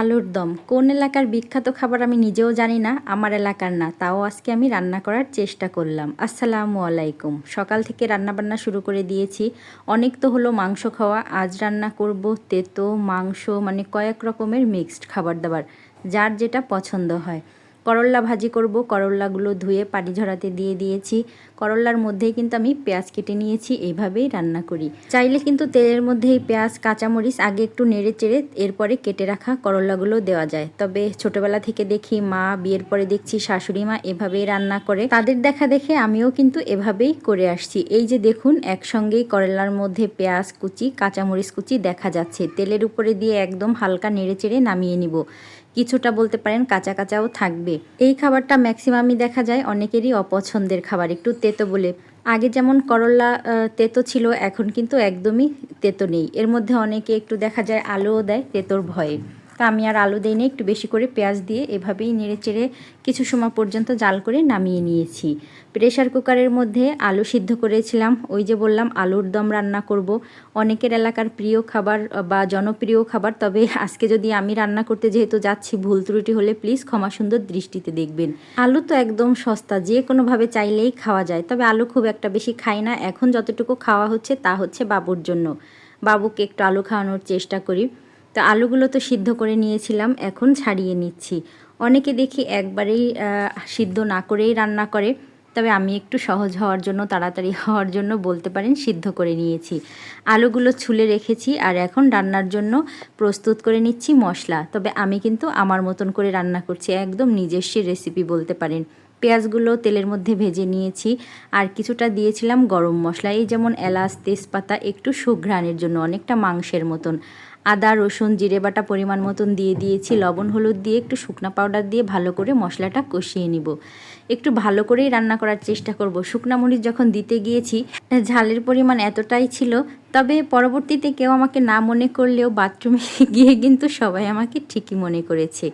আলুর দম। কোন এলাকার বিখ্যাত খাবার আমি নিজেও জানি না, আমার এলাকার না। তাও আজকে আমি রান্না করার চেষ্টা করলাম। আসসালামু আলাইকুম। সকাল থেকে রান্নাবান্না শুরু করে দিয়েছি। অনেক তো হলো মাংস খাওয়া। আজ রান্না করব তেতো, মাংস মানে কয়েক রকমের মিক্সড খাবার দাবার, যার যেটা পছন্দ হয়। করল্লা ভাজি করব। করল্লাগুলো ধুয়ে পানি ঝরাতে দিয়ে দিয়েছি। করল্লার মধ্যেই কিন্তু আমি পেঁয়াজ কেটে নিয়েছি, এইভাবেই রান্না করি। চাইলে কিন্তু তেলের মধ্যেই পেঁয়াজ, কাঁচামরিচ আগে একটু নেড়ে চেড়ে এরপরে কেটে রাখা করল্লাগুলো দেওয়া যায়। তবে ছোটবেলা থেকে দেখি মা, বিয়ের পরে দেখছি শাশুড়ি মা এভাবেই রান্না করে। তাদের দেখা দেখে আমিও কিন্তু এভাবেই করে আসছি। এই যে দেখুন, একসঙ্গেই করলার মধ্যে পেঁয়াজ কুচি, কাঁচামরিচ কুচি দেখা যাচ্ছে। তেলের উপরে দিয়ে একদম হালকা নেড়ে চেড়ে নামিয়ে নিব। কিছুটা বলতে পারেন কাঁচা কাঁচাও থাকবে। এই খাবারটা ম্যাক্সিমামই দেখা যায় অনেকেরই অপছন্দের খাবার, একটু তেতো বলে। আগে যেমন করলা তেতো ছিল, এখন কিন্তু একদমই তেতো নেই। এর মধ্যে অনেকে একটু দেখা যায় আলুও দেয় তেতোর ভয়ে। তা আমি আর আলু দিইনি, একটু বেশি করে পেঁয়াজ দিয়ে এভাবেই নেড়ে চেড়ে কিছু সময় পর্যন্ত জাল করে নামিয়ে নিয়েছি। প্রেশার কুকারের মধ্যে আলু সিদ্ধ করেছিলাম। ওই যে বললাম, আলুর দম রান্না করব। অনেকের এলাকার প্রিয় খাবার বা জনপ্রিয় খাবার, তবে আজকে যদি আমি রান্না করতে যেহেতু যাচ্ছি, ভুল ত্রুটি হলে প্লিজ ক্ষমা সুন্দর দৃষ্টিতে দেখবেন। আলু তো একদম সস্তা, যে কোনোভাবে চাইলেই খাওয়া যায়, তবে আলু খুব একটা বেশি খাই না। এখন যতটুকু খাওয়া হচ্ছে, তা হচ্ছে বাবুর জন্য। বাবুকে একটু আলু খাওয়ানোর চেষ্টা করি। তো আলুগুলো তো সিদ্ধ করে নিয়েছিলাম, এখন ছাড়িয়ে নিচ্ছি। অনেকে দেখি একবারেই সিদ্ধ না করেই রান্না করে, তবে আমি একটু সহজ হওয়ার জন্য, তাড়াতাড়ি হওয়ার জন্য বলতে পারেন সিদ্ধ করে নিয়েছি। আলুগুলো ছুলে রেখেছি আর এখন রান্নার জন্য প্রস্তুত করে নিচ্ছি মশলা, তবে আমি কিন্তু আমার মতন করে রান্না করছি, একদম নিজস্ব রেসিপি বলতে পারেন। পেঁয়াজগুলো তেলের মধ্যে ভেজে নিয়েছি, আর কিছুটা দিয়েছিলাম গরম মশলা, এই যেমন এলাচ, তেজপাতা, একটু সুঘ্রাণের জন্য, অনেকটা মাংসের মতন। আদা, রসুন, জিরে বাটা পরিমাণ মতন দিয়ে দিয়েছি। লবণ, হলুদ দিয়ে একটু শুকনা পাউডার দিয়ে ভালো করে মশলাটা কষিয়ে নিব। একটু ভালো করেই রান্না করার চেষ্টা করব। শুকনা মরিচ যখন দিতে গিয়েছি, ঝালের পরিমাণ এতটাই ছিল তবে পরবর্তীতে কেউ আমাকে না মনে করলেও বাথরুমে গিয়ে কিন্তু সবাই আমাকে ঠিকই মনে করেছে।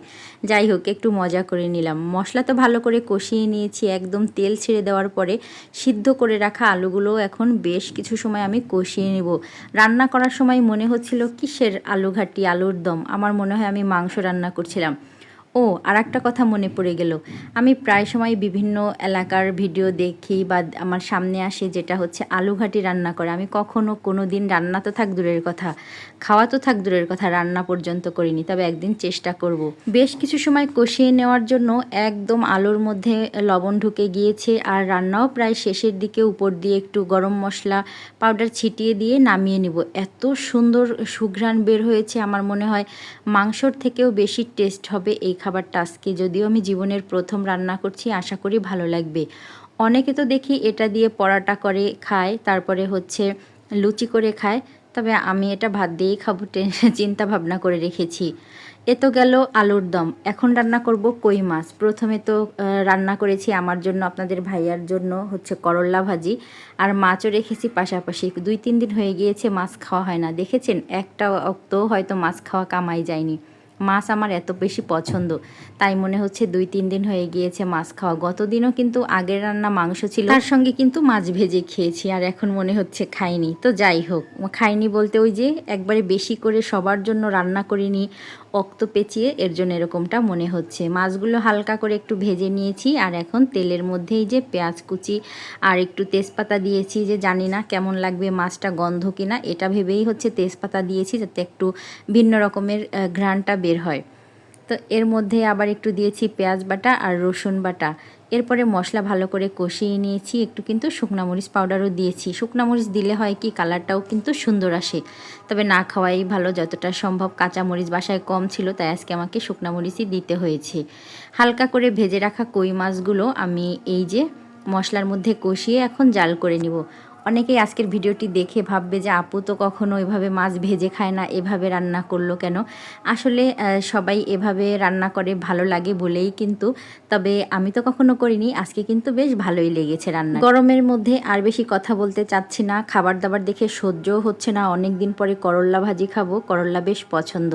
যাই হোক, একটু মজা করে নিলাম। মশলা তো ভালো করে কষিয়ে নিয়েছি, একদম তেল ছেড়ে দেওয়ার পরে সিদ্ধ করে রাখা আলুগুলো এখন বেশ কিছু সময় আমি কষিয়ে নেব। রান্না করার সময় মনে হচ্ছিল, কিসের আলু ঘাটি আলুর দম? আমার মনে হয় আমি মাংস রান্না করছিলাম। ও আর একটা কথা মনে পড়ে গেল। আমি প্রায় সময় বিভিন্ন এলাকার ভিডিও দেখি বা আমার সামনে আসে যেটা হচ্ছে আলু ঘাটি রান্না করে। আমি কখনো কোনো দিন রান্না তো থাক দূরের কথা, খাওয়া তো থাক দূরের কথা রান্না পর্যন্ত করিনি, তবে একদিন চেষ্টা করব। বেশ কিছু সময় কষিয়ে নেওয়ার জন্য একদম আলুর মধ্যে লবণ ঢুকে গিয়েছে আর রান্নাও প্রায় শেষের দিকে উপর দিয়ে একটু গরম মশলা পাউডার ছিটিয়ে দিয়ে নামিয়ে নিব। এত সুন্দর সুঘ্রাণ বের হয়েছে আমার মনে হয়, মাংসর থেকেও বেশি টেস্ট হবে এই খাবারটা আজকে যদিও আমি জীবনের প্রথম রান্না করছি, আশা করি ভালো লাগবে। অনেকে তো দেখি এটা দিয়ে পরাটা করে খায়, তারপরে হচ্ছে লুচি করে খায়, তবে আমি এটা ভাত দিয়েই খাব চিন্তা ভাবনা করে রেখেছি। এ তো গেল আলুর দম। এখন রান্না করব কই মাছ। প্রথমে তো রান্না করেছি আমার জন্য, আপনাদের ভাইয়ার জন্য হচ্ছে করল্লা ভাজি। আর মাছও রেখেছি পাশাপাশি। দুই তিন দিন হয়ে গিয়েছে মাছ খাওয়া হয় না। দেখেছেন? একটা অক্ত হয়তো মাছ খাওয়া কামাই যায়নি। মাছ আমার এত বেশি পছন্দ। তাই মনে হচ্ছে দুই, তিন দিন হয়ে গিয়েছে মাছ খাওয়া। গত দিনও কিন্তু আগের রান্না মাংস ছিল, তার সঙ্গে কিন্তু মাছ ভেজে খেয়েছি আর এখন মনে হচ্ছে খাইনি। তো যাই হোক, খাইনি বলতে ওই যে একবারে বেশি করে সবার জন্য রান্না করিনি, অক্ত পেঁচিয়ে, এর জন্য এরকমটা মনে হচ্ছে। মাছগুলো হালকা করে একটু ভেজে নিয়েছি আর এখন তেলের মধ্যেই যে পেঁয়াজ কুচি আর একটু তেজপাতা দিয়েছি যে জানি না কেমন লাগবে মাছটা গন্ধ কিনা, এটা ভেবেই হচ্ছে তেজপাতা দিয়েছি যাতে একটু ভিন্ন রকমের ঘ্রাণটা বের হয়। তো এর মধ্যে আবার একটু দিয়েছি পেঁয়াজ বাটা আর রসুন বাটা। এরপরে মশলা ভালো করে কষিয়ে নিয়েছি, একটু কিন্তু শুকনা মরিচ পাউডারও দিয়েছি। শুকনা মরিচ দিলে হয় কি, কালারটাও কিন্তু সুন্দর আসে। তবে না খাওয়াই ভালো, যতটা সম্ভব কাঁচা মরিচ বাসায় কম ছিল, তাই আজকে আমাকে শুকনা মরিচই দিতে হয়েছে। হালকা করে ভেজে রাখা কই মাছগুলো আমি এই যে মশলার মধ্যে কষিয়ে এখন জাল করে নিব। অনেকেই আজকের ভিডিওটি দেখে ভাববে যে, আপু তো কখনো এভাবে মাছ ভেজে খায় না, এভাবে রান্না করল কেন? আসলে সবাই এভাবে রান্না করে ভালো লাগে বলেই কিন্তু, তবে আমি তো কখনো করিনি, আজকে কিন্তু বেশ ভালোই লেগেছে রান্না। গরমের মধ্যে আর বেশি কথা বলতে চাচ্ছি না, খাবার দাবার দেখে সহ্যও হচ্ছে না অনেক দিন পরে করল্লা ভাজি খাব করল্লা বেশ পছন্দ।